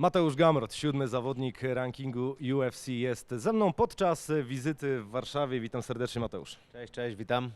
Mateusz Gamrot, siódmy zawodnik rankingu UFC jest ze mną podczas wizyty w Warszawie. Witam serdecznie Mateusz. Cześć, cześć, witam.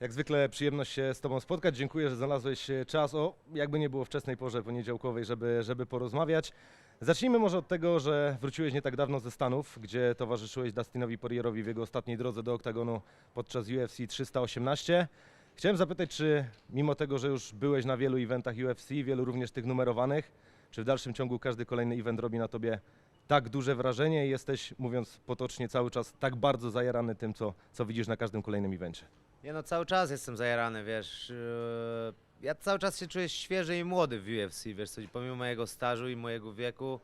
Jak zwykle przyjemność się z Tobą spotkać. Dziękuję, że znalazłeś czas o jakby nie było wczesnej porze poniedziałkowej, żeby, żeby porozmawiać. Zacznijmy może od tego, że wróciłeś nie tak dawno ze Stanów, gdzie towarzyszyłeś Dustinowi Poirierowi w jego ostatniej drodze do oktagonu podczas UFC 318. Chciałem zapytać, czy mimo tego, że już byłeś na wielu eventach UFC, wielu również tych numerowanych, czy w dalszym ciągu każdy kolejny event robi na Tobie tak duże wrażenie i jesteś, mówiąc potocznie, cały czas tak bardzo zajarany tym, co, co widzisz na każdym kolejnym evencie? Nie no, cały czas jestem zajarany, wiesz. yy, Ja cały czas się czuję świeży i młody w UFC, wiesz co, pomimo mojego stażu i mojego wieku,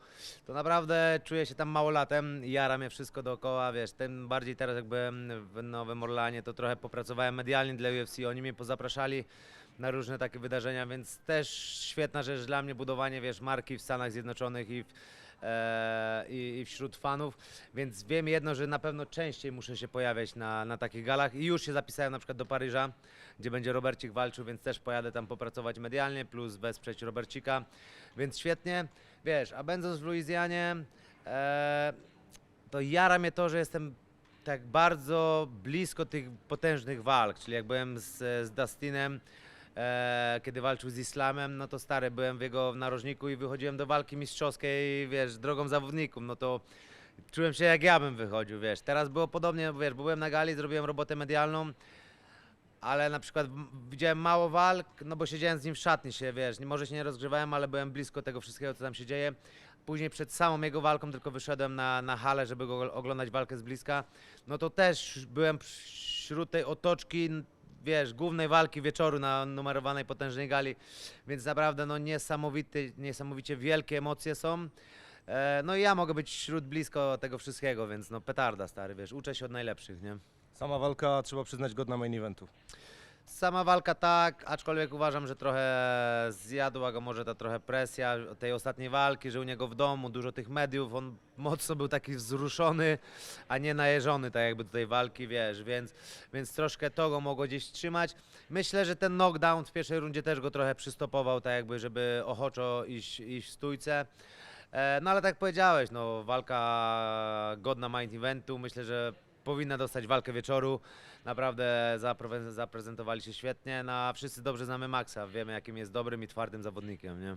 to naprawdę czuję się tam małolatem, jara mnie wszystko dookoła, wiesz, tym bardziej teraz jak byłem w Nowym Orlanie, to trochę popracowałem medialnie dla UFC, oni mnie pozapraszali na różne takie wydarzenia, więc też świetna rzecz dla mnie, budowanie, wiesz, marki w Stanach Zjednoczonych i w, e, i, i wśród fanów, więc wiem jedno, że na pewno częściej muszę się pojawiać na, na takich galach. I już się zapisałem na przykład do Paryża, gdzie będzie Robercik walczył, więc też pojadę tam popracować medialnie, plus wesprzeć Robercika, więc świetnie, wiesz, a będąc w Luizjanie, e, to jara mnie to, że jestem tak bardzo blisko tych potężnych walk, czyli jak byłem z, z Dustinem, e, kiedy walczył z Islamem, no to stary, byłem w jego narożniku i wychodziłem do walki mistrzowskiej, wiesz, drogą zawodników, no to czułem się jak ja bym wychodził, wiesz. Teraz było podobnie, wiesz, byłem na gali, zrobiłem robotę medialną, ale na przykład widziałem mało walk, no bo siedziałem z nim w szatni się, wiesz, może się nie rozgrzewałem, ale byłem blisko tego wszystkiego, co tam się dzieje. Później przed samą jego walką tylko wyszedłem na, na halę, żeby go oglądać walkę z bliska. No to też byłem wśród tej otoczki, wiesz, głównej walki wieczoru na numerowanej potężnej gali, więc naprawdę no niesamowity, niesamowicie wielkie emocje są. E, no i ja mogę być wśród blisko tego wszystkiego, więc no petarda stary, wiesz, uczę się od najlepszych, nie? Sama walka, trzeba przyznać, godna main eventu. Sama walka tak, aczkolwiek uważam, że trochę zjadła go może ta trochę presja tej ostatniej walki, że u niego w domu dużo tych mediów, on mocno był taki wzruszony, a nie najeżony tak jakby do tej walki, wiesz, więc, więc troszkę to go mogło gdzieś trzymać. Myślę, że ten knockdown w pierwszej rundzie też go trochę przystopował, tak jakby, żeby ochoczo iść, iść w stójce. E, No ale tak powiedziałeś, no walka godna main eventu, myślę, że powinna dostać walkę wieczoru. Naprawdę zapre- zaprezentowali się świetnie. No, a wszyscy dobrze znamy Maxa, wiemy jakim jest dobrym i twardym zawodnikiem, nie?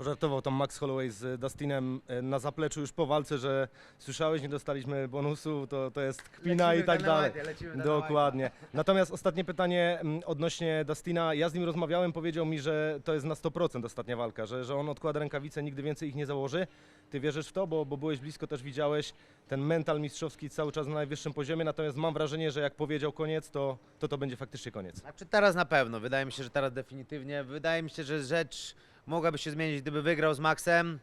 Pożartował tam Max Holloway z Dustinem e, na zapleczu już po walce, że słyszałeś, nie dostaliśmy bonusu, to, to jest kpina i tak dalej. Dokładnie. Natomiast ostatnie pytanie mm, odnośnie Dustina. Ja z nim rozmawiałem, powiedział mi, że to jest na 100% ostatnia walka, że, że on odkłada rękawice, nigdy więcej ich nie założy. Ty wierzysz w to, bo, bo byłeś blisko, też widziałeś ten mental mistrzowski cały czas na najwyższym poziomie, natomiast mam wrażenie, że jak powiedział koniec, to to, to będzie faktycznie koniec. Znaczy teraz na pewno, wydaje mi się, że teraz definitywnie. Wydaje mi się, że rzecz mogłaby się zmienić, gdyby wygrał z Maxem.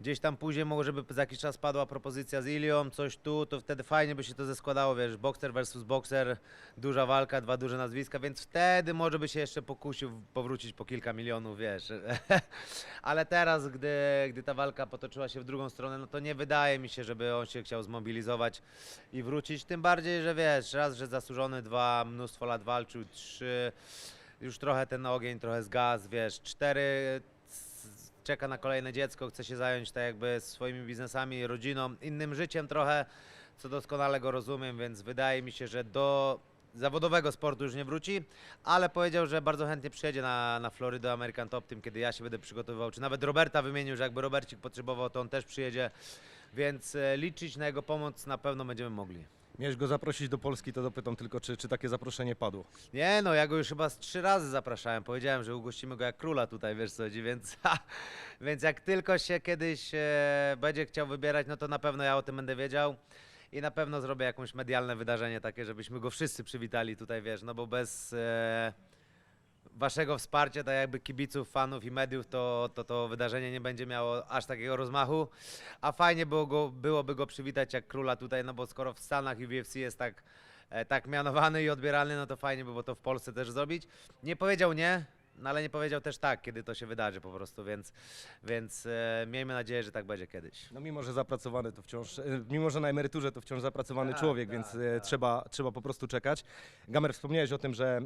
Gdzieś tam później może by za jakiś czas padła propozycja z Ilią, coś tu, to wtedy fajnie by się to zeskładało, wiesz, bokser versus bokser, duża walka, dwa duże nazwiska, więc wtedy może by się jeszcze pokusił powrócić po kilka milionów, wiesz. Ale teraz, gdy, gdy ta walka potoczyła się w drugą stronę, no to nie wydaje mi się, żeby on się chciał zmobilizować i wrócić, tym bardziej, że wiesz, raz, że zasłużony, dwa, mnóstwo lat walczył, trzy, już trochę ten ogień, trochę zgasł, wiesz, cztery, czeka na kolejne dziecko, chce się zająć tak jakby swoimi biznesami, rodziną, innym życiem trochę, co doskonale go rozumiem, więc wydaje mi się, że do zawodowego sportu już nie wróci, ale powiedział, że bardzo chętnie przyjedzie na, na Florydę American Top Team, kiedy ja się będę przygotowywał, czy nawet Roberta wymienił, że jakby Robercik potrzebował, to on też przyjedzie, więc e, liczyć na jego pomoc na pewno będziemy mogli. Miałeś go zaprosić do Polski, to dopytam tylko, czy, czy takie zaproszenie padło. Nie no, ja go już chyba z trzy razy zapraszałem. Powiedziałem, że ugościmy go jak króla tutaj, wiesz co więc, więc jak tylko się kiedyś e, będzie chciał wybierać, no to na pewno ja o tym będę wiedział. I na pewno zrobię jakieś medialne wydarzenie takie, żebyśmy go wszyscy przywitali tutaj, wiesz, no bo bez e, waszego wsparcia, tak jakby kibiców, fanów i mediów, to, to to wydarzenie nie będzie miało aż takiego rozmachu. A fajnie było go, byłoby go przywitać jak króla tutaj, no bo skoro w Stanach i UFC jest tak, e, tak mianowany i odbierany, no to fajnie by było to w Polsce też zrobić. Nie powiedział nie, no ale nie powiedział też tak, kiedy to się wydarzy po prostu, więc, więc e, miejmy nadzieję, że tak będzie kiedyś. No mimo, że zapracowany to wciąż, e, mimo, że na emeryturze to wciąż zapracowany Tak, człowiek, tak, więc e, tak. trzeba, trzeba po prostu czekać. Gamer, wspomniałeś o tym, że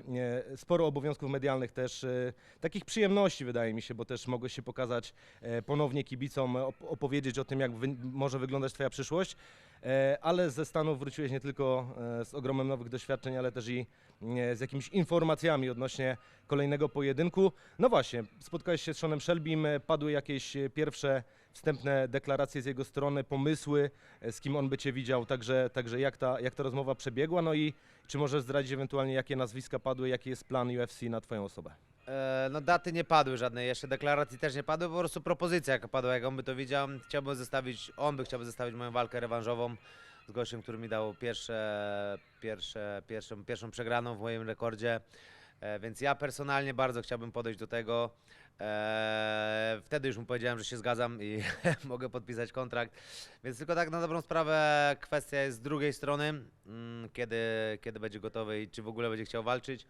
e, sporo obowiązków medialnych też, e, takich przyjemności wydaje mi się, bo też mogłeś się pokazać e, ponownie kibicom, op- opowiedzieć o tym, jak wy, może wyglądać twoja przyszłość. E, Ale ze Stanów wróciłeś nie tylko e, z ogromem nowych doświadczeń, ale też i e, z jakimiś informacjami odnośnie kolejnego pojedynku. No właśnie, spotkałeś się z Seanem Shelbym, padły jakieś pierwsze wstępne deklaracje z jego strony, pomysły, z kim on by Cię widział, także, także jak, ta, jak ta rozmowa przebiegła, no i czy możesz zdradzić ewentualnie, jakie nazwiska padły, jaki jest plan UFC na Twoją osobę? E, no daty nie padły żadnej, jeszcze deklaracji też nie padły, po prostu propozycja jaka padła, jak on by to widział. Chciałbym zestawić, on by chciałby zestawić moją walkę rewanżową z gościem, który mi dał pierwsze, pierwsze, pierwszą, pierwszą przegraną w moim rekordzie. E, więc ja personalnie bardzo chciałbym podejść do tego. E, wtedy już mu powiedziałem, że się zgadzam i mogę podpisać kontrakt. Więc tylko tak na dobrą sprawę kwestia jest z drugiej strony, mm, kiedy, kiedy będzie gotowy i czy w ogóle będzie chciał walczyć.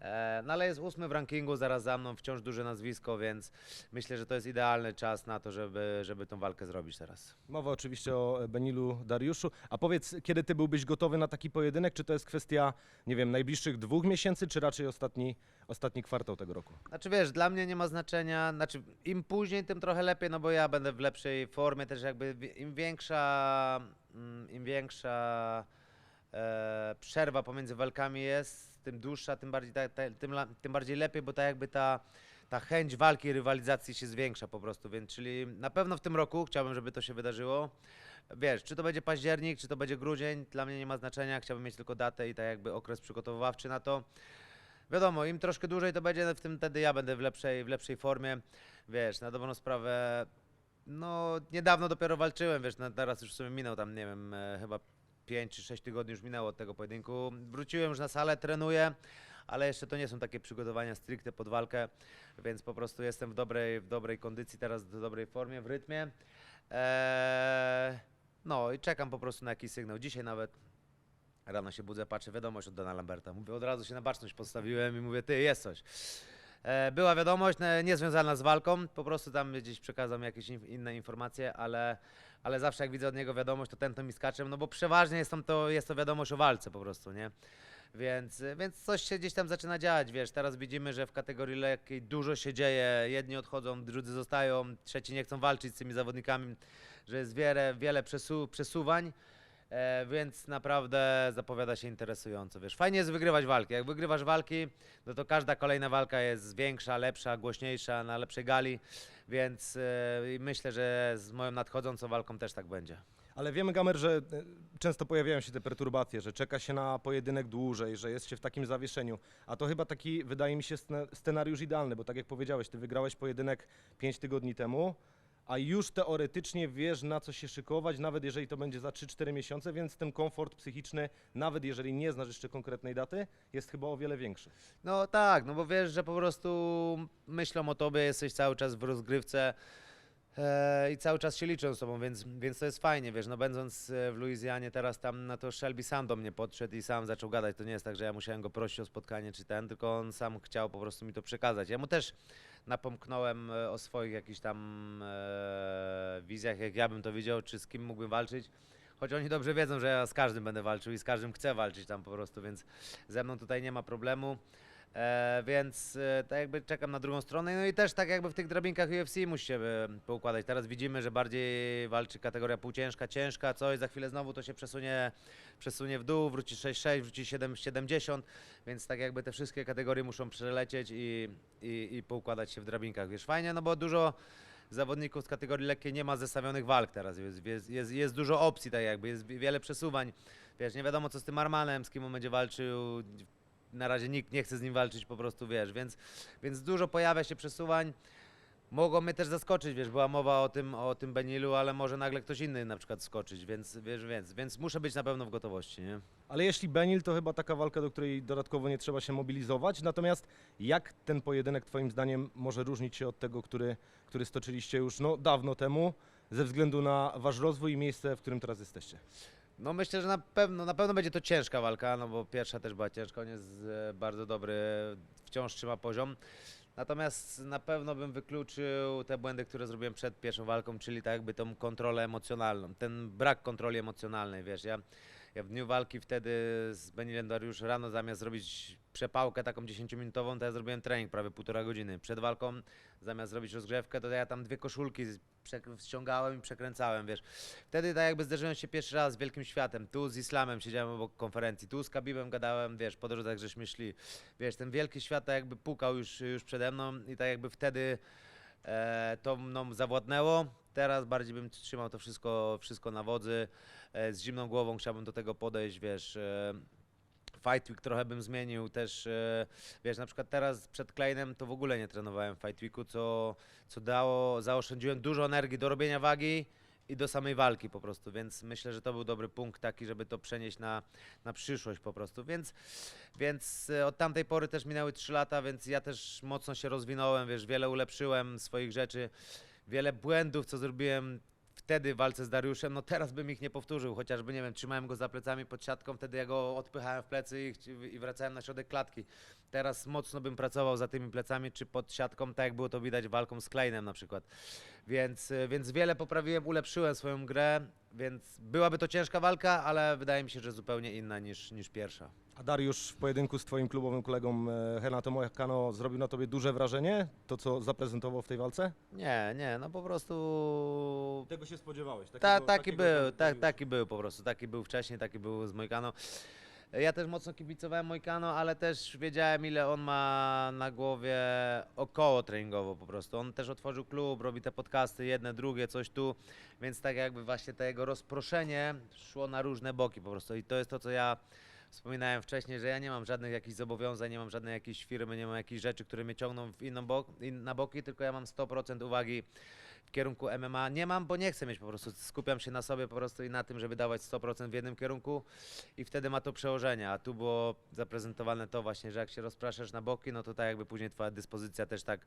E, No ale jest ósmy w rankingu, zaraz za mną, wciąż duże nazwisko, więc myślę, że to jest idealny czas na to, żeby, żeby tą walkę zrobić teraz. Mowa oczywiście o e, Benilu Dariuszu, a powiedz, kiedy Ty byłbyś gotowy na taki pojedynek, czy to jest kwestia, nie wiem, najbliższych dwóch miesięcy, czy raczej ostatni, ostatni kwartał tego roku? Znaczy wiesz, dla mnie nie ma znaczenia, znaczy im później, tym trochę lepiej, no bo ja będę w lepszej formie też jakby im większa, mm, im większa e, przerwa pomiędzy walkami jest, tym dłuższa, tym bardziej, ta, ta, tym, tym bardziej lepiej, bo tak jakby ta, ta chęć walki, rywalizacji się zwiększa po prostu, więc czyli na pewno w tym roku chciałbym, żeby to się wydarzyło. Wiesz, czy to będzie październik, czy to będzie grudzień, dla mnie nie ma znaczenia, chciałbym mieć tylko datę i tak jakby okres przygotowawczy na to. Wiadomo, im troszkę dłużej to będzie, w tym wtedy ja będę w lepszej, w lepszej formie. Wiesz, na dobrą sprawę, no niedawno dopiero walczyłem, wiesz, no, teraz już w sumie minął tam, nie wiem, e, chyba 5 czy 6 tygodni już minęło od tego pojedynku. Wróciłem już na salę, trenuję, ale jeszcze to nie są takie przygotowania stricte pod walkę, więc po prostu jestem w dobrej, w dobrej kondycji teraz, w dobrej formie, w rytmie. Eee, no i czekam po prostu na jakiś sygnał. Dzisiaj nawet Rano się budzę, patrzę wiadomość od Dana Lamberta. Mówię, od razu się na baczność postawiłem i mówię, ty, jest coś. E, była wiadomość, e, niezwiązana z walką, po prostu tam gdzieś przekazał mi jakieś inne informacje, ale, ale zawsze jak widzę od niego wiadomość, to ten to mi skacze, no bo przeważnie jest, tam to, jest to wiadomość o walce po prostu, nie? Więc, więc coś się gdzieś tam zaczyna dziać, wiesz, teraz widzimy, że w kategorii lekkiej dużo się dzieje, jedni odchodzą, drudzy zostają, trzeci nie chcą walczyć z tymi zawodnikami, że jest wiele, wiele przesu- przesuwań. E, więc naprawdę zapowiada się interesująco. Wiesz, fajnie jest wygrywać walki. Jak wygrywasz walki, no to każda kolejna walka jest większa, lepsza, głośniejsza, na lepszej gali, więc e, myślę, że z moją nadchodzącą walką też tak będzie. Ale wiemy, Gamer, że e, często pojawiają się te perturbacje, że czeka się na pojedynek dłużej, że jest się w takim zawieszeniu. A to chyba taki, wydaje mi się, scena- scenariusz idealny, bo tak jak powiedziałeś, ty wygrałeś pojedynek 5 tygodni temu, a już teoretycznie wiesz, na co się szykować, nawet jeżeli to będzie za 3-4 miesiące, więc ten komfort psychiczny, nawet jeżeli nie znasz jeszcze konkretnej daty, jest chyba o wiele większy. No tak, no bo wiesz, że po prostu myślą o tobie, jesteś cały czas w rozgrywce e, i cały czas się liczą z tobą, więc, więc to jest fajnie, wiesz, no będąc e, w Luizjanie teraz tam, no to Shelby sam do mnie podszedł i sam zaczął gadać, to nie jest tak, że ja musiałem go prosić o spotkanie czy ten, tylko on sam chciał po prostu mi to przekazać. Ja mu też napomknąłem e, o swoich jakichś tam e, wizjach, jak ja bym to widział, czy z kim mógłbym walczyć. Choć oni dobrze wiedzą, że ja z każdym będę walczył i z każdym chcę walczyć tam po prostu, więc ze mną tutaj nie ma problemu. E, więc e, tak jakby czekam na drugą stronę. No i też tak jakby w tych drabinkach UFC musi się e, poukładać. Teraz widzimy, że bardziej walczy kategoria półciężka, ciężka, coś, za chwilę znowu to się przesunie, przesunie w dół, wróci 6-6, wróci 7-70, więc tak jakby te wszystkie kategorie muszą przelecieć i, i, i poukładać się w drabinkach. Wiesz, fajnie, no bo dużo zawodników z kategorii lekkiej nie ma zestawionych walk teraz, jest, jest, jest, jest dużo opcji tak jakby, jest wiele przesuwań. Wiesz, nie wiadomo co z tym Armanem, z kim on będzie walczył, na razie nikt nie chce z nim walczyć po prostu, wiesz, więc, więc dużo pojawia się przesuwań. Mogą mnie też zaskoczyć, wiesz, była mowa o tym, o tym Benilu, ale może nagle ktoś inny na przykład skoczyć, więc, wiesz, więc, więc muszę być na pewno w gotowości, nie? Ale jeśli Benil, to chyba taka walka, do której dodatkowo nie trzeba się mobilizować. Natomiast jak ten pojedynek Twoim zdaniem może różnić się od tego, który, który stoczyliście już no, dawno temu, ze względu na Wasz rozwój i miejsce, w którym teraz jesteście? No myślę, że na pewno, na pewno będzie to ciężka walka, no bo pierwsza też była ciężka, on jest e, bardzo dobry, wciąż trzyma poziom. Natomiast na pewno bym wykluczył te błędy, które zrobiłem przed pierwszą walką, czyli tak jakby tą kontrolę emocjonalną, ten brak kontroli emocjonalnej, wiesz, ja, ja w dniu walki wtedy z Benilem Dariusz rano zamiast zrobić przepałkę taką 10-minutową, to ja zrobiłem trening prawie półtora godziny. Przed walką zamiast zrobić rozgrzewkę, to ja tam dwie koszulki ściągałem i przekręcałem, wiesz. Wtedy tak jakby zderzyłem się pierwszy raz z wielkim światem. Tu z Islamem siedziałem obok konferencji, tu z Kabibem gadałem, wiesz, po drodze żeśmy szli. Wiesz, ten wielki świat tak jakby pukał już, już przede mną i tak jakby wtedy e, to mną zawładnęło. Teraz bardziej bym trzymał to wszystko, wszystko na wodzy. E, z zimną głową chciałbym do tego podejść, wiesz. E, Fight Week trochę bym zmienił też, e, wiesz, na przykład teraz przed Kleinem to w ogóle nie trenowałem w Fight Weeku, co, co dało, zaoszczędziłem dużo energii do robienia wagi i do samej walki po prostu, więc myślę, że to był dobry punkt taki, żeby to przenieść na, na przyszłość po prostu, więc, więc od tamtej pory też minęły 3 lata, więc ja też mocno się rozwinąłem, wiesz, wiele ulepszyłem swoich rzeczy, wiele błędów, co zrobiłem wtedy w walce z Dariuszem, no teraz bym ich nie powtórzył, chociażby, nie wiem, trzymałem go za plecami pod siatką, wtedy ja go odpychałem w plecy i, i wracałem na środek klatki. Teraz mocno bym pracował za tymi plecami, czy pod siatką, tak jak było to widać walką z Kleinem na przykład. Więc, y, więc wiele poprawiłem, ulepszyłem swoją grę, więc byłaby to ciężka walka, ale wydaje mi się, że zupełnie inna niż, niż pierwsza. A Dariusz w pojedynku z twoim klubowym kolegą e, Renato Moicano zrobił na tobie duże wrażenie? To, co zaprezentował w tej walce? Nie, nie, no po prostu Tego się spodziewałeś? Ta, taki był, tak, taki był po prostu, taki był wcześniej, taki był z Mojkano. Ja też mocno kibicowałem Mojkano, ale też wiedziałem ile on ma na głowie około treningowo po prostu. On też otworzył klub, robi te podcasty, jedne, drugie, coś tu, więc tak jakby właśnie to jego rozproszenie szło na różne boki po prostu i to jest to, co ja wspominałem wcześniej, że ja nie mam żadnych jakichś zobowiązań, nie mam żadnej jakiejś firmy, nie mam jakichś rzeczy, które mnie ciągną w inną bok, in, na boki, tylko ja mam 100% uwagi w kierunku MMA. Nie mam, bo nie chcę mieć po prostu, skupiam się na sobie po prostu i na tym, żeby dawać 100% w jednym kierunku i wtedy ma to przełożenie, a tu było zaprezentowane to właśnie, że jak się rozpraszasz na boki, no to tak jakby później twoja dyspozycja też tak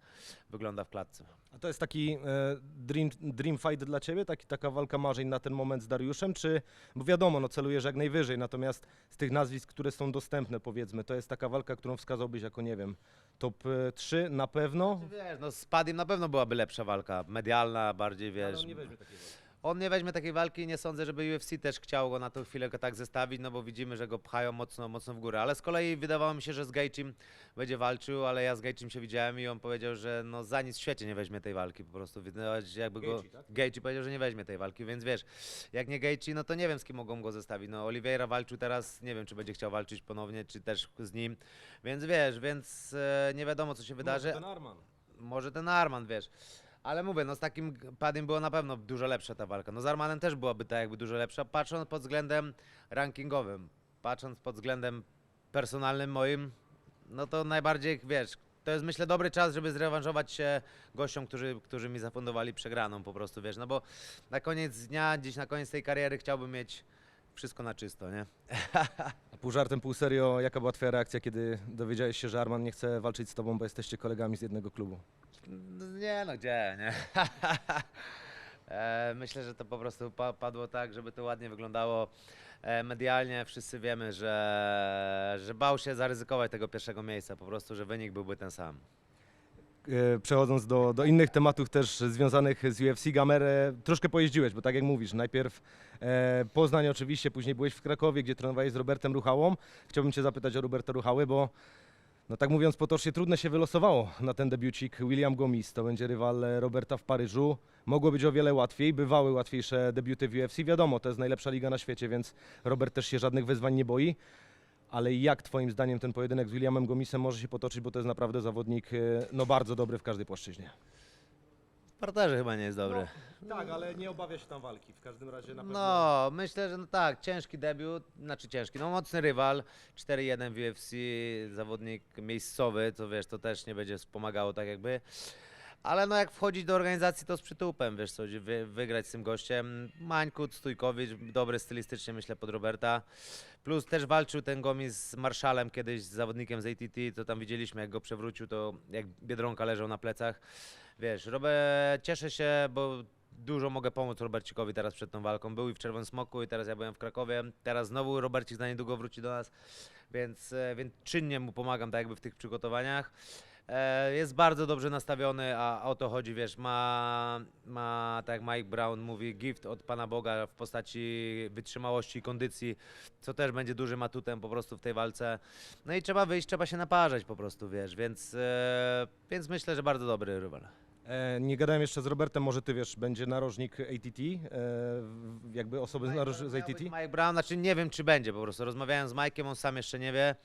wygląda w klatce. A to jest taki e, dream, dream fight dla ciebie? Taki, taka walka marzeń na ten moment z Dariuszem? Czy, bo wiadomo, no celujesz jak najwyżej, natomiast z tych nazwisk, które są dostępne powiedzmy, to jest taka walka, którą wskazałbyś jako, nie wiem, top e, 3 na pewno? Wiesz, no z Padim na pewno byłaby lepsza walka, medialna bardziej, wiesz. Ale on nie weźmie takiej walki. On nie weźmie takiej walki i nie sądzę, żeby UFC też chciało go na tą chwilę tak zestawić, no bo widzimy, że go pchają mocno, mocno w górę. Ale z kolei wydawało mi się, że z Gaethjem będzie walczył, ale ja z Gaethjem się widziałem i on powiedział, że no za nic w świecie nie weźmie tej walki po prostu. Wydawać, że jakby go... Gaethje, tak? Gaethje powiedział, że nie weźmie tej walki, więc wiesz, jak nie Gaethje, no to nie wiem z kim mogą go zestawić. No Oliveira walczył teraz, nie wiem czy będzie chciał walczyć ponownie, czy też z nim. Więc wiesz, więc e, nie wiadomo co się wydarzy Ten Arman. może ten Arman, wiesz. Ale mówię, no z takim Padim była na pewno dużo lepsza ta walka. No z Armanem też byłaby ta jakby dużo lepsza, patrząc pod względem rankingowym. Patrząc pod względem personalnym moim, no to najbardziej, wiesz, to jest myślę dobry czas, żeby zrewanżować się gościom, którzy, którzy mi zafundowali przegraną po prostu, wiesz, no bo na koniec dnia, gdzieś na koniec tej kariery chciałbym mieć wszystko na czysto, nie? Pół żartem, pół serio, jaka była twoja reakcja, kiedy dowiedziałeś się, że Arman nie chce walczyć z tobą, bo jesteście kolegami z jednego klubu? Nie no, gdzie, nie? E, Myślę, że to po prostu pa- padło tak, żeby to ładnie wyglądało e, medialnie. Wszyscy wiemy, że, że bał się zaryzykować tego pierwszego miejsca, po prostu, że wynik byłby ten sam. E, Przechodząc do, do innych tematów też związanych z UFC, Gamerę troszkę pojeździłeś, bo tak jak mówisz, najpierw Poznań oczywiście, później byłeś w Krakowie, gdzie trenowałeś z Robertem Ruchałą. Chciałbym Cię zapytać o Roberta Ruchały, bo no tak mówiąc potocznie, trudne się wylosowało na ten debiucik. William Gomis to będzie rywal Roberta w Paryżu. Mogło być o wiele łatwiej, bywały łatwiejsze debiuty w UFC. Wiadomo, to jest najlepsza liga na świecie, więc Robert też się żadnych wyzwań nie boi. Ale jak Twoim zdaniem ten pojedynek z Williamem Gomisem może się potoczyć, bo to jest naprawdę zawodnik e, no bardzo dobry w każdej płaszczyźnie. Parterze chyba nie jest dobry. Tak, ale nie obawia się tam walki. W każdym razie na No, myślę, że no tak, ciężki debiut, znaczy ciężki, no mocny rywal, 4-1 w UFC, zawodnik miejscowy, to wiesz, to też nie będzie wspomagało tak jakby. Ale no jak wchodzić do organizacji, to z przytupem, wiesz co, wy, wygrać z tym gościem. Mańkut, Stójkowicz, dobry stylistycznie myślę pod Roberta. Plus też walczył ten Gomis z Marszalem kiedyś, z zawodnikiem z ATT, to tam widzieliśmy jak go przewrócił, to jak Biedronka leżał na plecach. Wiesz, Robert, cieszę się, bo dużo mogę pomóc Robercikowi teraz przed tą walką. Był i w Czerwonym Smoku i teraz ja byłem w Krakowie. Teraz znowu Robercik za niedługo wróci do nas, więc, e, więc czynnie mu pomagam tak jakby w tych przygotowaniach. E, jest bardzo dobrze nastawiony, a o to chodzi, wiesz, ma, ma, tak jak Mike Brown mówi, gift od Pana Boga w postaci wytrzymałości i kondycji, co też będzie dużym atutem po prostu w tej walce. No i trzeba wyjść, trzeba się naparzać po prostu, wiesz, więc, e, więc myślę, że bardzo dobry rywal. E, nie gadałem jeszcze z Robertem, może ty wiesz, będzie narożnik ATT, e, jakby osoby z, naroż- z ATT? Mike Brown, znaczy nie wiem czy będzie po prostu. Rozmawiałem z Mike'iem, on sam jeszcze nie wie.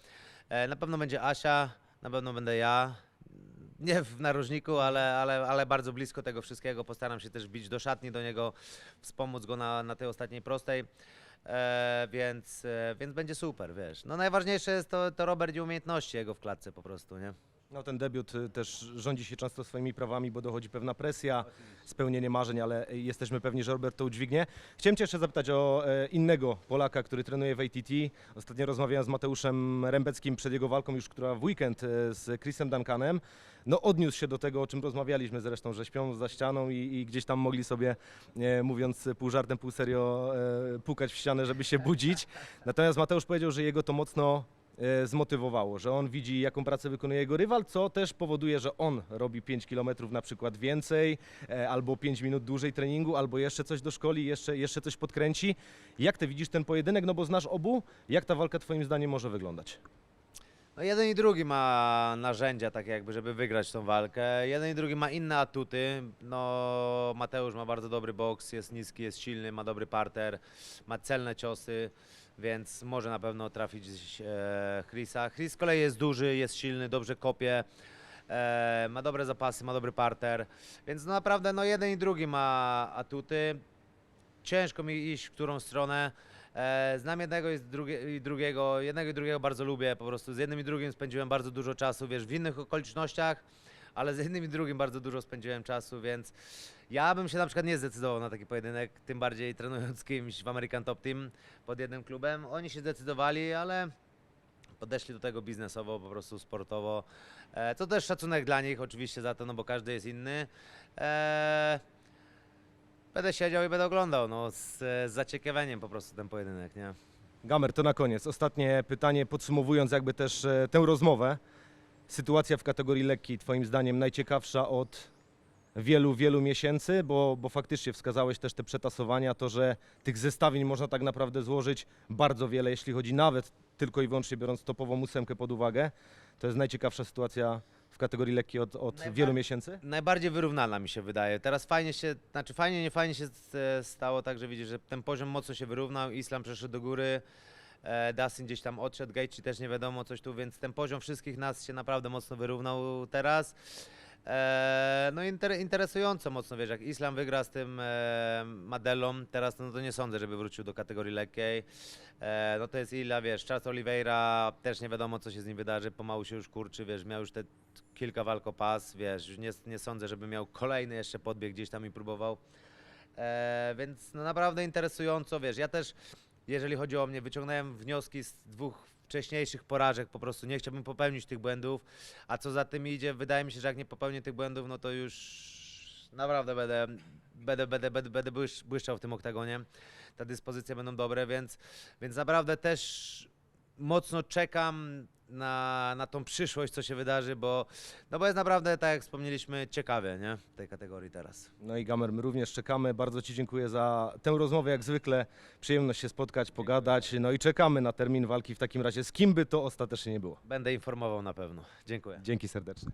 E, na pewno będzie Asia, na pewno będę ja. Nie w narożniku, ale, ale, ale bardzo blisko tego wszystkiego. Postaram się też bić do szatni do niego, wspomóc go na, na tej ostatniej prostej. E, więc, e, więc będzie super, wiesz. No najważniejsze jest to, to Robert i umiejętności jego w klatce po prostu, nie? No ten debiut y, też rządzi się często swoimi prawami, bo dochodzi pewna presja, spełnienie marzeń, ale jesteśmy pewni, że Robert to udźwignie. Chciałem Cię jeszcze zapytać o e, innego Polaka, który trenuje w ATT. Ostatnio rozmawiałem z Mateuszem Rębeckim przed jego walką już, która w weekend e, z Chrisem Duncanem. No odniósł się do tego, o czym rozmawialiśmy zresztą, że śpią za ścianą i, i gdzieś tam mogli sobie, e, mówiąc pół żartem, pół serio, pukać w ścianę, żeby się budzić. Natomiast Mateusz powiedział, że jego to mocno zmotywowało, że on widzi, jaką pracę wykonuje jego rywal, co też powoduje, że on robi 5 km na przykład więcej, e, albo 5 minut dłużej treningu, albo jeszcze coś do szkoli, jeszcze, jeszcze coś podkręci. Jak ty widzisz ten pojedynek, no bo znasz obu, jak ta walka twoim zdaniem może wyglądać? No jeden i drugi ma narzędzia takie jakby, żeby wygrać tą walkę. Jeden i drugi ma inne atuty. No Mateusz ma bardzo dobry boks, jest niski, jest silny, ma dobry parter, ma celne ciosy, więc może na pewno trafić e, Chrisa. Chris z kolei jest duży, jest silny, dobrze kopie. E, ma dobre zapasy, ma dobry parter, więc no naprawdę no jeden i drugi ma atuty. Ciężko mi iść w którą stronę. E, znam jednego i, drugie, i drugiego, jednego i drugiego bardzo lubię, po prostu z jednym i drugim spędziłem bardzo dużo czasu, wiesz, w innych okolicznościach, ale z jednym i drugim bardzo dużo spędziłem czasu, więc ja bym się na przykład nie zdecydował na taki pojedynek, tym bardziej trenując kimś w American Top Team pod jednym klubem. Oni się zdecydowali, ale podeszli do tego biznesowo, po prostu sportowo. E, to też szacunek dla nich oczywiście za to, no bo każdy jest inny. E, będę siedział i będę oglądał, no z, z zaciekawieniem po prostu ten pojedynek, nie? Gamer, to na koniec. Ostatnie pytanie, podsumowując jakby też e, tę rozmowę. Sytuacja w kategorii lekkiej, twoim zdaniem najciekawsza od wielu, wielu miesięcy, bo, bo faktycznie wskazałeś też te przetasowania, to, że tych zestawień można tak naprawdę złożyć bardzo wiele, jeśli chodzi nawet tylko i wyłącznie biorąc topową ósemkę pod uwagę. To jest najciekawsza sytuacja w kategorii lekkiej od, od Najbar- wielu miesięcy. Najbardziej wyrównana mi się wydaje. Teraz fajnie się, znaczy fajnie, nie fajnie się e, stało tak, że widzisz, że ten poziom mocno się wyrównał, Islam przeszedł do góry, Dustin gdzieś tam odszedł, Gaethje też nie wiadomo coś tu, więc ten poziom wszystkich nas się naprawdę mocno wyrównał teraz. E, no inter, interesująco mocno, wiesz, jak Islam wygra z tym e, Madelą, teraz no to nie sądzę, żeby wrócił do kategorii lekkiej. E, no to jest Illa, wiesz, Charles Oliveira, też nie wiadomo co się z nim wydarzy, pomału się już kurczy, wiesz, miał już te kilka walk o pas, wiesz, już nie, nie sądzę, żeby miał kolejny jeszcze podbieg gdzieś tam i próbował. E, więc no naprawdę interesująco, wiesz, ja też, jeżeli chodzi o mnie, wyciągnąłem wnioski z dwóch wcześniejszych porażek, po prostu nie chciałbym popełnić tych błędów, a co za tym idzie, wydaje mi się, że jak nie popełnię tych błędów, no to już naprawdę będę, będę, będę, będę, będę błysz- błyszczał w tym oktagonie. Te dyspozycje będą dobre, więc, więc naprawdę też mocno czekam na, na tą przyszłość, co się wydarzy, bo, no bo jest naprawdę, tak jak wspomnieliśmy, ciekawie nie? w tej kategorii teraz. No i Gamer, my również czekamy. Bardzo Ci dziękuję za tę rozmowę, jak zwykle. Przyjemność się spotkać, pogadać. No i czekamy na termin walki w takim razie, z kim by to ostatecznie nie było. Będę informował na pewno. Dziękuję. Dzięki serdecznie.